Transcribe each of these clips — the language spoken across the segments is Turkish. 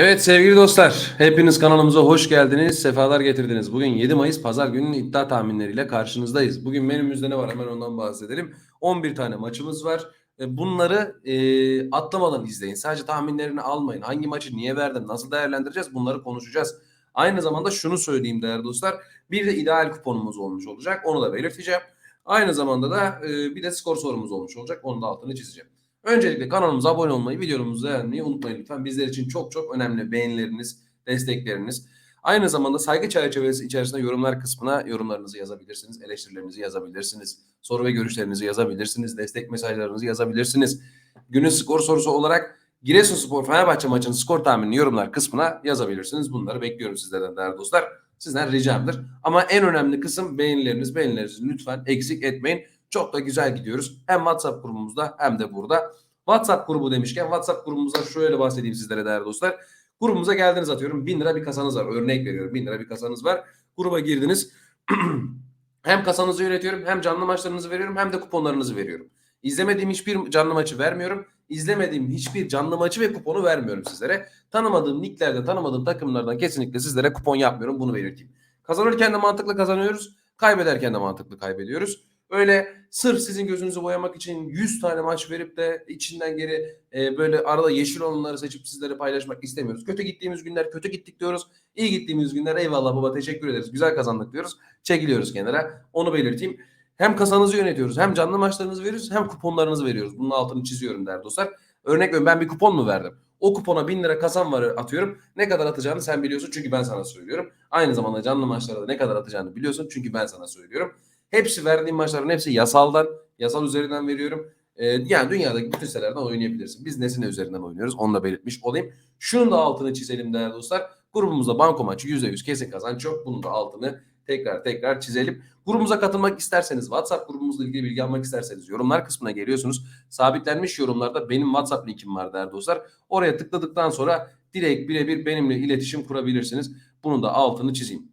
Evet sevgili dostlar, hepiniz kanalımıza hoş geldiniz, sefalar getirdiniz. Bugün 7 Mayıs Pazar gününün iddia tahminleriyle karşınızdayız. Bugün menümüzde ne var hemen ondan bahsedelim. 11 tane maçımız var. E, Bunları e, atlamadan izleyin. Sadece tahminlerini almayın. Hangi maçı niye verdim, nasıl değerlendireceğiz bunları konuşacağız. Aynı zamanda şunu söyleyeyim değerli dostlar. Bir de ideal kuponumuz olmuş olacak. Onu da belirteceğim. Aynı zamanda da e, bir de skor sorumuz olmuş olacak. Onun da altını çizeceğim. Öncelikle kanalımıza abone olmayı, videomuzu beğenmeyi unutmayın lütfen. Bizler için çok çok önemli beğenileriniz, destekleriniz. Aynı zamanda saygı çerçevesi içerisinde yorumlar kısmına yorumlarınızı yazabilirsiniz, eleştirilerinizi yazabilirsiniz, soru ve görüşlerinizi yazabilirsiniz, destek mesajlarınızı yazabilirsiniz. Günün skor sorusu olarak Giresunspor Fenerbahçe maçının skor tahminini yorumlar kısmına yazabilirsiniz. Bunları bekliyorum sizlerden değerli dostlar. Sizden ricamdır. Ama en önemli kısım beğenileriniz. Beğenilerinizi lütfen eksik etmeyin. Çok da güzel gidiyoruz. Hem WhatsApp grubumuzda hem de burada. WhatsApp grubu demişken WhatsApp grubumuzda şöyle bahsedeyim sizlere değerli dostlar. Grubumuza geldiniz atıyorum. 1000 lira bir kasanız var. Örnek veriyorum. 1000 lira bir kasanız var. Gruba girdiniz. hem kasanızı yönetiyorum hem canlı maçlarınızı veriyorum hem de kuponlarınızı veriyorum. İzlemediğim hiçbir canlı maçı vermiyorum. İzlemediğim hiçbir canlı maçı ve kuponu vermiyorum sizlere. Tanımadığım liglerde, tanımadığım takımlardan kesinlikle sizlere kupon yapmıyorum. Bunu belirteyim. Kazanırken de mantıklı kazanıyoruz. Kaybederken de mantıklı kaybediyoruz. Öyle sırf sizin gözünüzü boyamak için 100 tane maç verip de içinden geri e, böyle arada yeşil olanları seçip sizlere paylaşmak istemiyoruz. Kötü gittiğimiz günler kötü gittik diyoruz. İyi gittiğimiz günler eyvallah baba teşekkür ederiz. Güzel kazandık diyoruz. Çekiliyoruz kenara. Onu belirteyim. Hem kasanızı yönetiyoruz, hem canlı maçlarınızı veriyoruz, hem kuponlarınızı veriyoruz. Bunun altını çiziyorum değerli dostlar. Örnek veriyorum ben bir kupon mu verdim? O kupona 1000 lira kasam var atıyorum. Ne kadar atacağını sen biliyorsun çünkü ben sana söylüyorum. Aynı zamanda canlı maçlarda da ne kadar atacağını biliyorsun çünkü ben sana söylüyorum. Hepsi verdiğim maçların hepsi yasaldan, yasal üzerinden veriyorum. Ee, yani dünyadaki bütün sitelerden oynayabilirsin. Biz nesine üzerinden oynuyoruz onu da belirtmiş olayım. Şunun da altını çizelim değerli dostlar. Grubumuzda banko maçı %100 kesin kazanç yok. Bunun da altını tekrar tekrar çizelim. Grubumuza katılmak isterseniz, WhatsApp grubumuzla ilgili bilgi almak isterseniz yorumlar kısmına geliyorsunuz. Sabitlenmiş yorumlarda benim WhatsApp linkim var değerli dostlar. Oraya tıkladıktan sonra direkt birebir benimle iletişim kurabilirsiniz. Bunun da altını çizeyim.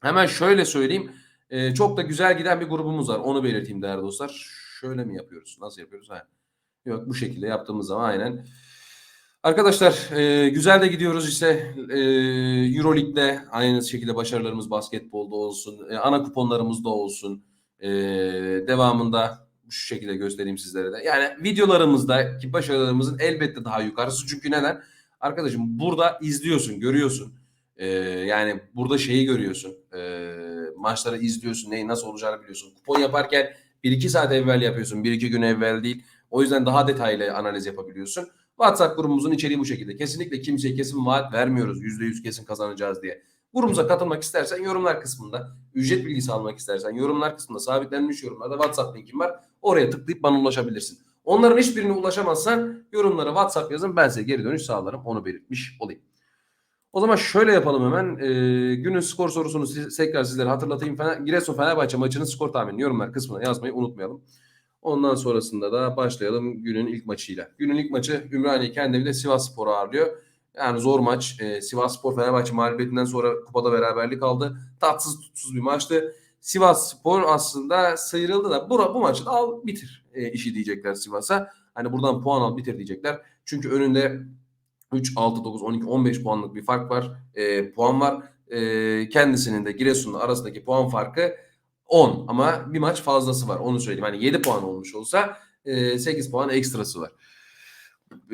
Hemen şöyle söyleyeyim. Ee, çok da güzel giden bir grubumuz var. Onu belirteyim değerli dostlar. Şöyle mi yapıyoruz? Nasıl yapıyoruz? Ha. Yok bu şekilde yaptığımız zaman aynen. Arkadaşlar e, güzel de gidiyoruz işte e, Euroleague'de aynı şekilde başarılarımız basketbolda olsun, e, ana kuponlarımızda olsun. E, devamında şu şekilde göstereyim sizlere de. Yani videolarımızdaki başarılarımızın elbette daha yukarısı. Çünkü neden? Arkadaşım burada izliyorsun, görüyorsun. E, yani burada şeyi görüyorsun. E, maçları izliyorsun, neyin nasıl olacağını biliyorsun. Kupon yaparken 1-2 saat evvel yapıyorsun, 1-2 gün evvel değil. O yüzden daha detaylı analiz yapabiliyorsun. WhatsApp grubumuzun içeriği bu şekilde. Kesinlikle kimseye kesin vaat vermiyoruz. %100 kesin kazanacağız diye. Grubumuza katılmak istersen yorumlar kısmında, ücret bilgisi almak istersen yorumlar kısmında sabitlenmiş yorumlarda WhatsApp linkim var. Oraya tıklayıp bana ulaşabilirsin. Onların hiçbirine ulaşamazsan yorumlara WhatsApp yazın ben size geri dönüş sağlarım. Onu belirtmiş olayım. O zaman şöyle yapalım hemen. Ee, günün skor sorusunu siz, tekrar sizlere hatırlatayım. Fener, Giresun Fenerbahçe maçının skor tahmini yorumlar kısmına yazmayı unutmayalım. Ondan sonrasında da başlayalım günün ilk maçıyla. Günün ilk maçı Ümraniye kendi evinde Sivas Spor'u ağırlıyor. Yani zor maç. Ee, Sivas Spor Fenerbahçe mağlubiyetinden sonra kupada beraberlik aldı. Tatsız tutsuz bir maçtı. Sivas Spor aslında sıyrıldı da bu, bu maçı da al bitir e, işi diyecekler Sivas'a. Hani buradan puan al bitir diyecekler. Çünkü önünde 3, 6, 9, 12, 15 puanlık bir fark var. E, puan var. E, kendisinin de Giresun'la arasındaki puan farkı 10 ama bir maç fazlası var onu söyleyeyim. Hani 7 puan olmuş olsa e, 8 puan ekstrası var.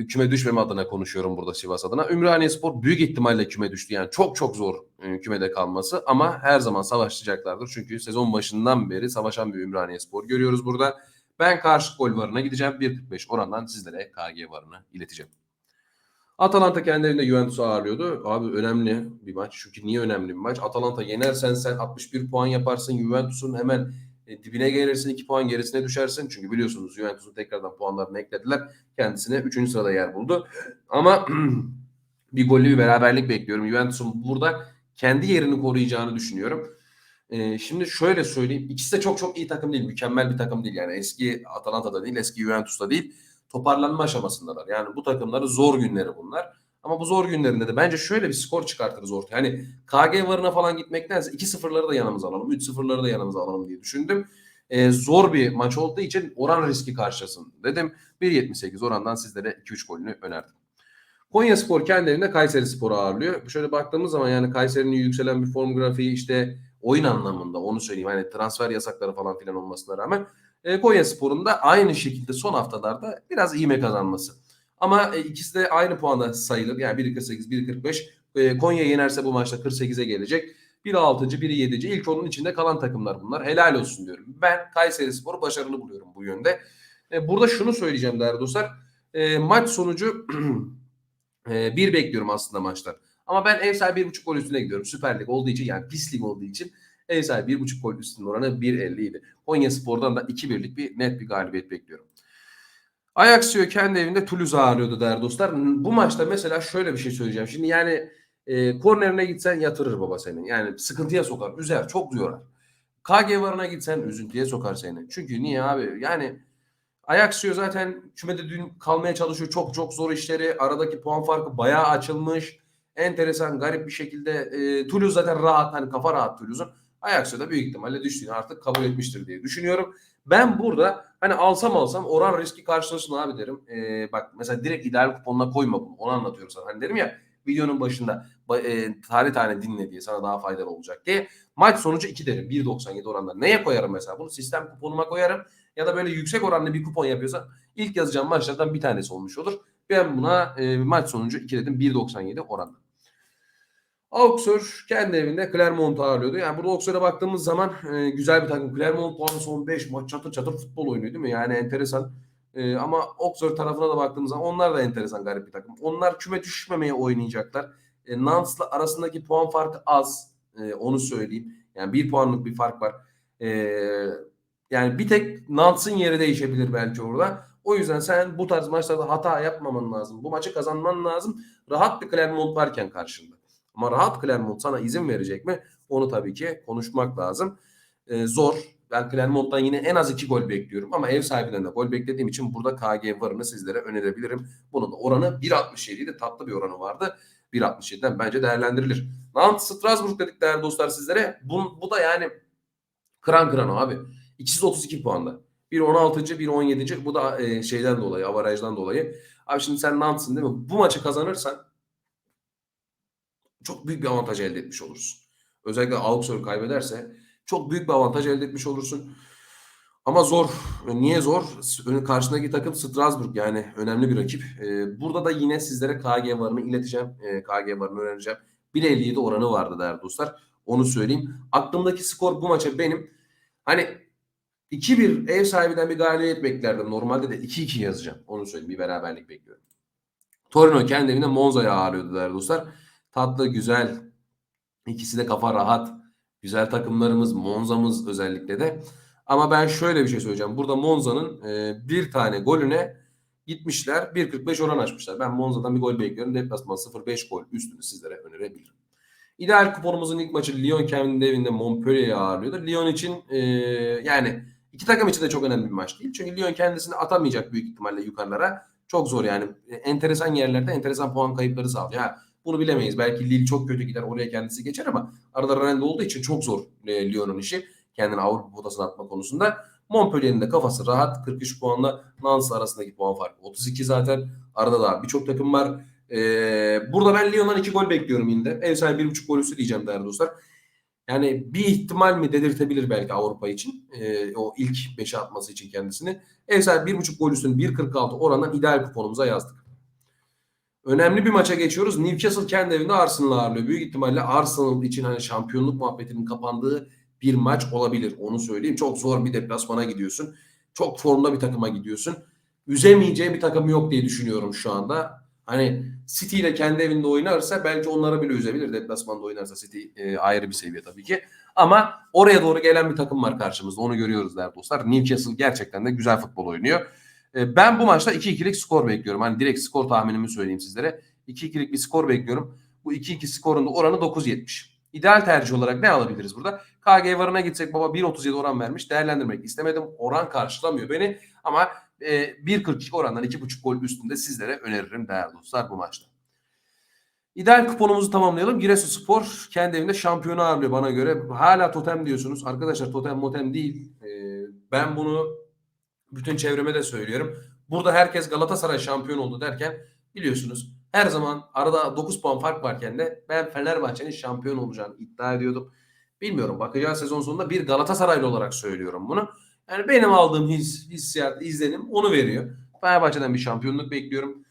Küme düşmeme adına konuşuyorum burada Sivas adına. Ümraniye Spor büyük ihtimalle küme düştü. Yani çok çok zor e, kümede kalması ama her zaman savaşacaklardır. Çünkü sezon başından beri savaşan bir Ümraniye Spor görüyoruz burada. Ben karşı gol varına gideceğim. 1.45 orandan sizlere KG varını ileteceğim. Atalanta kendi evinde Juventus'u ağırlıyordu. Abi önemli bir maç. Çünkü niye önemli bir maç? Atalanta yenersen sen 61 puan yaparsın. Juventus'un hemen e, dibine gelirsin. 2 puan gerisine düşersin. Çünkü biliyorsunuz Juventus'un tekrardan puanlarını eklediler. Kendisine 3. sırada yer buldu. Ama bir gollü bir beraberlik bekliyorum. Juventus'un burada kendi yerini koruyacağını düşünüyorum. Ee, şimdi şöyle söyleyeyim. İkisi de çok çok iyi takım değil. Mükemmel bir takım değil. Yani eski Atalanta'da değil, eski Juventus'ta değil toparlanma aşamasındalar. Yani bu takımların zor günleri bunlar. Ama bu zor günlerinde de bence şöyle bir skor çıkartırız ortaya. Hani KG varına falan gitmektense 2-0'ları da yanımıza alalım, 3-0'ları da yanımıza alalım diye düşündüm. Ee, zor bir maç olduğu için oran riski karşısın dedim. 1.78 orandan sizlere 2-3 golünü önerdim. Konya Spor kendi evinde Kayseri Spor'u ağırlıyor. Şöyle baktığımız zaman yani Kayseri'nin yükselen bir form grafiği işte oyun anlamında onu söyleyeyim. Hani transfer yasakları falan filan olmasına rağmen e, Konya Spor'un da aynı şekilde son haftalarda biraz iğme kazanması. Ama e, ikisi de aynı puanda sayılır. Yani biri 48, biri 45. E, Konya yenerse bu maçta 48'e gelecek. Biri 6. biri 7. İlk onun içinde kalan takımlar bunlar. Helal olsun diyorum. Ben Kayseri Spor'u başarılı buluyorum bu yönde. E, burada şunu söyleyeceğim değerli dostlar. E, maç sonucu e, bir bekliyorum aslında maçlar. Ama ben ev sahibi 1.5 gol üstüne gidiyorum. Süper Lig olduğu için yani pis lig olduğu için ev sahibi 1.5 gol üstünün oranı 1.50 idi. Konya Spor'dan da 2-1'lik bir net bir galibiyet bekliyorum. Ajax kendi evinde Toulouse ağırlıyordu değerli dostlar. Bu maçta mesela şöyle bir şey söyleyeceğim. Şimdi yani e, kornerine gitsen yatırır baba senin. Yani sıkıntıya sokar, üzer, çok yorar. KG varına gitsen üzüntüye sokar seni. Çünkü niye abi? Yani Ajaxio zaten kümede dün kalmaya çalışıyor. Çok çok zor işleri. Aradaki puan farkı bayağı açılmış. Enteresan, garip bir şekilde. E, Toulouse zaten rahat. Hani kafa rahat Toulouse'un. Ajaxio da büyük ihtimalle düştüğünü artık kabul etmiştir diye düşünüyorum. Ben burada hani alsam alsam oran riski karşılasın abi derim. E, bak mesela direkt ideal kuponuna koyma bunu. Onu anlatıyorum sana. Hani dedim ya videonun başında e, tane tane dinle diye sana daha faydalı olacak diye. Maç sonucu 2 derim. 1.97 oranda. Neye koyarım mesela bunu? Sistem kuponuma koyarım. Ya da böyle yüksek oranlı bir kupon yapıyorsan ilk yazacağım maçlardan bir tanesi olmuş olur. Ben buna e, maç sonucu 2 dedim. 1.97 oranda. Auxerre kendi evinde Clermont'u ağırlıyordu. Yani burada Auxerre'a baktığımız zaman e, güzel bir takım. Clermont puanı son 5 maç çatır çatır futbol oynuyor değil mi? Yani enteresan. E, ama Auxerre tarafına da baktığımız zaman onlar da enteresan garip bir takım. Onlar küme düşmemeye oynayacaklar. E, Nance'la arasındaki puan farkı az. E, onu söyleyeyim. Yani bir puanlık bir fark var. E, yani bir tek Nance'ın yeri değişebilir belki orada. O yüzden sen bu tarz maçlarda hata yapmaman lazım. Bu maçı kazanman lazım. Rahat bir Clermont varken karşında. Ama rahat Clermont sana izin verecek mi? Onu tabii ki konuşmak lazım. Ee, zor. Ben Clermont'tan yine en az iki gol bekliyorum. Ama ev sahibinden de gol beklediğim için burada KG varını sizlere önerebilirim. Bunun da oranı 1.67 idi. Tatlı bir oranı vardı. 1.67'den bence değerlendirilir. Nantes Strasbourg dedik değerli dostlar sizlere. Bu, bu da yani kıran kıran abi. İkisi de 32 puanda. Bir 16. bir 17. Bu da e, şeyden dolayı, avarajdan dolayı. Abi şimdi sen Nantes'ın değil mi? Bu maçı kazanırsan çok büyük bir avantaj elde etmiş olursun. Özellikle Augsburg kaybederse çok büyük bir avantaj elde etmiş olursun. Ama zor. Niye zor? Karşındaki takım Strasbourg yani önemli bir rakip. Ee, burada da yine sizlere KG varını ileteceğim. Ee, KG varını öğreneceğim. 1.57 oranı vardı değerli dostlar. Onu söyleyeyim. Aklımdaki skor bu maça benim. Hani 2-1 ev sahibinden bir galibiyet beklerdim. Normalde de 2-2 yazacağım. Onu söyleyeyim. Bir beraberlik bekliyorum. Torino kendi evinde Monza'ya ağırlıyordu değerli dostlar. Tatlı, güzel. İkisi de kafa rahat. Güzel takımlarımız, Monza'mız özellikle de. Ama ben şöyle bir şey söyleyeceğim. Burada Monza'nın e, bir tane golüne gitmişler. 1.45 oran açmışlar. Ben Monza'dan bir gol bekliyorum. Deplasman 0.5 gol üstünü sizlere önerebilirim. İdeal kuponumuzun ilk maçı Lyon kendi evinde Montpellier'i ağırlıyordu. Lyon için e, yani iki takım için de çok önemli bir maç değil. Çünkü Lyon kendisini atamayacak büyük ihtimalle yukarılara. Çok zor yani. Enteresan yerlerde enteresan puan kayıpları sağlıyor. Ha, bunu bilemeyiz. Belki Lille çok kötü gider oraya kendisi geçer ama arada Rennes olduğu için çok zor e, Lyon'un işi. Kendini Avrupa potasına atma konusunda. Montpellier'in de kafası rahat. 43 puanla Nantes arasındaki puan farkı 32 zaten. Arada da birçok takım var. Ee, burada ben Lyon'dan 2 gol bekliyorum yine de. Ev sahibi 1.5 gol üstü diyeceğim değerli dostlar. Yani bir ihtimal mi dedirtebilir belki Avrupa için. Ee, o ilk 5'e atması için kendisini. Ev sahibi 1.5 gol üstünün 1.46 orandan ideal kuponumuza yazdık. Önemli bir maça geçiyoruz. Newcastle kendi evinde Arsenal'ı ağırlıyor. Büyük ihtimalle Arsenal için hani şampiyonluk muhabbetinin kapandığı bir maç olabilir. Onu söyleyeyim. Çok zor bir deplasmana gidiyorsun. Çok formda bir takıma gidiyorsun. Üzemeyeceği bir takım yok diye düşünüyorum şu anda. Hani City ile kendi evinde oynarsa belki onlara bile üzebilir. Deplasmanda oynarsa City e, ayrı bir seviye tabii ki. Ama oraya doğru gelen bir takım var karşımızda. Onu görüyoruz değerli dostlar. Newcastle gerçekten de güzel futbol oynuyor. E, ben bu maçta 2-2'lik skor bekliyorum. Hani direkt skor tahminimi söyleyeyim sizlere. 2-2'lik bir skor bekliyorum. Bu 2-2 skorun da oranı 9.70. İdeal tercih olarak ne alabiliriz burada? KG varına gitsek baba 1.37 oran vermiş. Değerlendirmek istemedim. Oran karşılamıyor beni. Ama e, 1.42 orandan 2.5 gol üstünde sizlere öneririm değerli dostlar bu maçta. İdeal kuponumuzu tamamlayalım. Giresunspor kendi evinde şampiyonu ağırlıyor bana göre. Hala totem diyorsunuz. Arkadaşlar totem motem değil. E, ben bunu bütün çevreme de söylüyorum. Burada herkes Galatasaray şampiyon oldu derken biliyorsunuz Her zaman arada 9 puan fark varken de ben Fenerbahçe'nin şampiyon olacağını iddia ediyordum. Bilmiyorum bakacağız sezon sonunda bir Galatasaraylı olarak söylüyorum bunu. Yani benim aldığım his, hissiyat, izlenim onu veriyor. Fenerbahçe'den bir şampiyonluk bekliyorum.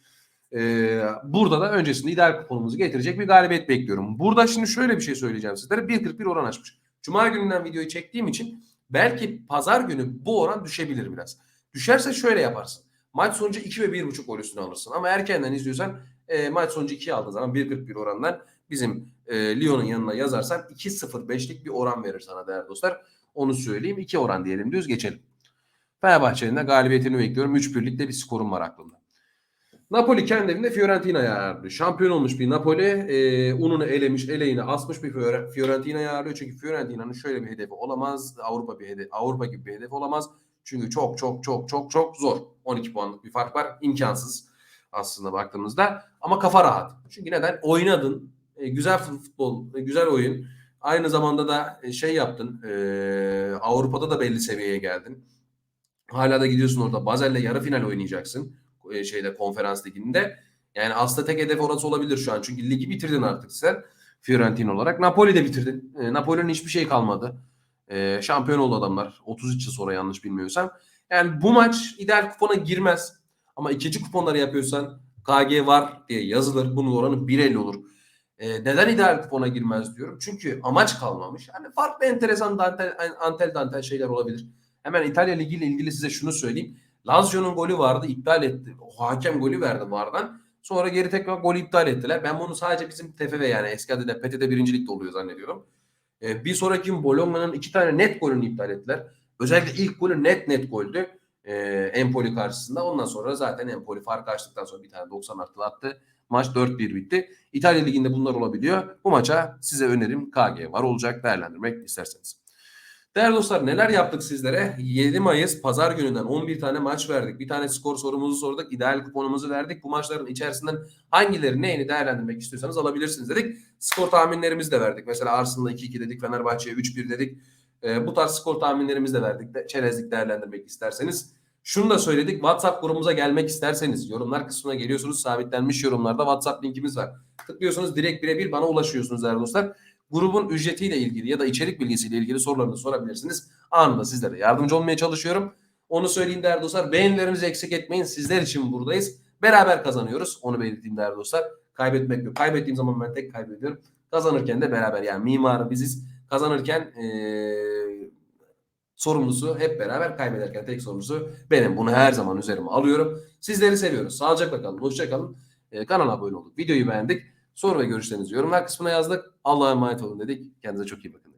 Ee, burada da öncesinde ideal kuponumuzu getirecek bir galibiyet bekliyorum. Burada şimdi şöyle bir şey söyleyeceğim sizlere. 1.41 oran açmış. Cuma gününden videoyu çektiğim için belki pazar günü bu oran düşebilir biraz. Düşerse şöyle yaparsın. Maç sonucu 2 ve 1.5 gol üstüne alırsın. Ama erkenden izliyorsan e, maç sonucu 2 aldığın zaman 1.41 orandan bizim e, Lyon'un yanına yazarsan 2.05'lik bir oran verir sana değerli dostlar. Onu söyleyeyim. 2 oran diyelim düz geçelim. Fenerbahçe'nin de galibiyetini bekliyorum. 3-1'lik bir skorum var aklımda. Napoli kendi evinde Fiorentina'ya ağırlıyor. Şampiyon olmuş bir Napoli. E, ununu elemiş, eleğini asmış bir Fiore- Fiorentina'ya ağırlıyor. Çünkü Fiorentina'nın şöyle bir hedefi olamaz. Avrupa bir hedef, Avrupa gibi bir hedef olamaz. Çünkü çok çok çok çok çok zor. 12 puanlık bir fark var. İmkansız aslında baktığımızda. Ama kafa rahat. Çünkü neden? Oynadın. E, güzel futbol, e, güzel oyun. Aynı zamanda da e, şey yaptın. e, Avrupa'da da belli seviyeye geldin. Hala da gidiyorsun orada. Bazel'le yarı final oynayacaksın. E, şeyde konferans liginde. Yani aslında tek hedef orası olabilir şu an. Çünkü ligi bitirdin artık sen. Fiorentina olarak. Napoli de bitirdin. E, Napoli'nin hiçbir şey kalmadı. E, şampiyon oldu adamlar. 33 yıl sonra yanlış bilmiyorsam. Yani bu maç ideal kupona girmez. Ama ikinci kuponları yapıyorsan KG var diye yazılır. Bunun oranı 1.50 olur. E, neden ideal kupona girmez diyorum. Çünkü amaç kalmamış. Yani farklı enteresan dantel, antel dantel şeyler olabilir. Hemen İtalya Ligi ile ilgili size şunu söyleyeyim. Lazio'nun golü vardı iptal etti. O hakem golü verdi vardan. Sonra geri tekrar golü iptal ettiler. Ben bunu sadece bizim TFF yani eski adıyla PTT birincilikte oluyor zannediyorum. Ee, bir sonraki Bologna'nın iki tane net golünü iptal ettiler. Özellikle ilk golü net net goldü. Ee, Empoli karşısında. Ondan sonra zaten Empoli fark açtıktan sonra bir tane 90 artı attı. Maç 4-1 bitti. İtalya Ligi'nde bunlar olabiliyor. Bu maça size önerim KG var olacak değerlendirmek isterseniz. Değerli dostlar neler yaptık sizlere? 7 Mayıs pazar gününden 11 tane maç verdik. Bir tane skor sorumuzu sorduk. ideal kuponumuzu verdik. Bu maçların içerisinden hangileri neyini değerlendirmek istiyorsanız alabilirsiniz dedik. Skor tahminlerimizi de verdik. Mesela Arsenal'a 2-2 dedik. Fenerbahçe'ye 3-1 dedik. Ee, bu tarz skor tahminlerimizi de verdik. De, çerezlik değerlendirmek isterseniz. Şunu da söyledik. WhatsApp grubumuza gelmek isterseniz yorumlar kısmına geliyorsunuz. Sabitlenmiş yorumlarda WhatsApp linkimiz var. Tıklıyorsunuz direkt birebir bana ulaşıyorsunuz değerli dostlar grubun ücretiyle ilgili ya da içerik bilgisiyle ilgili sorularınızı sorabilirsiniz. Anında sizlere yardımcı olmaya çalışıyorum. Onu söyleyeyim değerli dostlar. Beğenilerinizi eksik etmeyin. Sizler için buradayız. Beraber kazanıyoruz. Onu belirteyim değerli dostlar. Kaybetmek yok. Kaybettiğim zaman ben tek kaybediyorum. Kazanırken de beraber yani mimarı biziz. Kazanırken ee, sorumlusu hep beraber kaybederken tek sorumlusu benim. Bunu her zaman üzerime alıyorum. Sizleri seviyoruz. Sağlıcakla kalın. Hoşça kalın. Kanala abone olduk. Videoyu beğendik. Soru ve görüşlerinizi yorumlar kısmına yazdık. Allah'a emanet olun dedik. Kendinize çok iyi bakın.